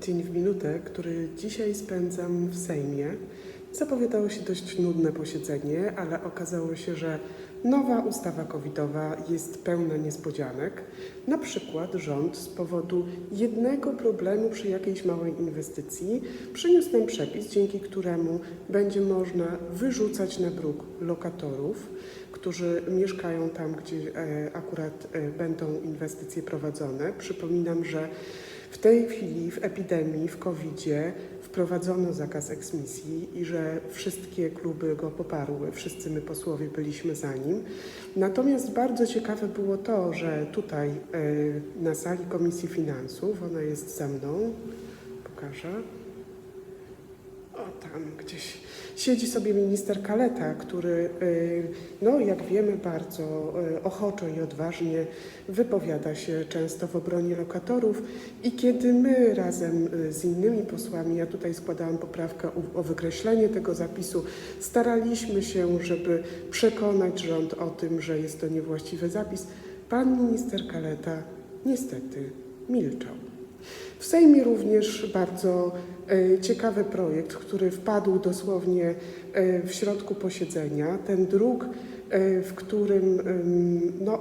Dzień w minutę, który dzisiaj spędzam w Sejmie. Zapowiadało się dość nudne posiedzenie, ale okazało się, że nowa ustawa covidowa jest pełna niespodzianek. Na przykład rząd z powodu jednego problemu przy jakiejś małej inwestycji przyniósł nam przepis, dzięki któremu będzie można wyrzucać na bruk lokatorów, którzy mieszkają tam, gdzie e, akurat e, będą inwestycje prowadzone. Przypominam, że w tej chwili w epidemii, w COVID-zie wprowadzono zakaz eksmisji i że wszystkie kluby go poparły, wszyscy my posłowie byliśmy za nim. Natomiast bardzo ciekawe było to, że tutaj e, na sali Komisji Finansów, ona jest za mną, pokażę, tam gdzieś siedzi sobie minister Kaleta, który, y, no jak wiemy, bardzo y, ochoczo i odważnie wypowiada się często w obronie lokatorów i kiedy my razem y, z innymi posłami, ja tutaj składałam poprawkę o, wykreślenie tego zapisu, staraliśmy się, żeby przekonać rząd o tym, że jest to niewłaściwy zapis, pan minister Kaleta niestety milczał. W Sejmie również bardzo ciekawy projekt, który wpadł dosłownie e, w środku posiedzenia. Ten druk, e, w którym no, e,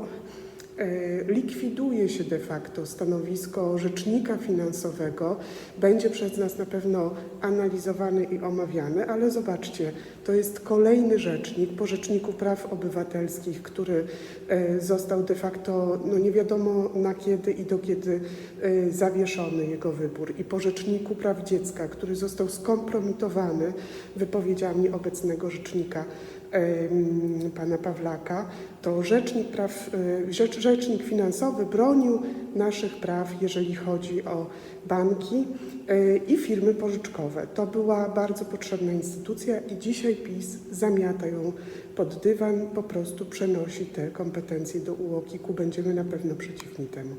likwiduje się de facto stanowisko rzecznika finansowego, będzie przez nas na pewno analizowany i omawiany, ale zobaczcie, to jest kolejny rzecznik po Rzeczniku Praw Obywatelskich, który e, został de facto no nie wiadomo na kiedy i do kiedy e, zawieszony jego wybór. I po Rzeczniku Praw Dziecka, który został skompromitowany wypowiedziami obecnego rzecznika pana Pawlaka, to rzecznik, praw, e, rzecz, rzecznik finansowy bronił naszych praw, jeżeli chodzi o banki e, i firmy pożyczkowe. To była bardzo potrzebna instytucja i dzisiaj PiS zamiata ją pod dywan, po prostu przenosi te kompetencje do UOKiK-u. Będziemy na pewno przeciwni temu.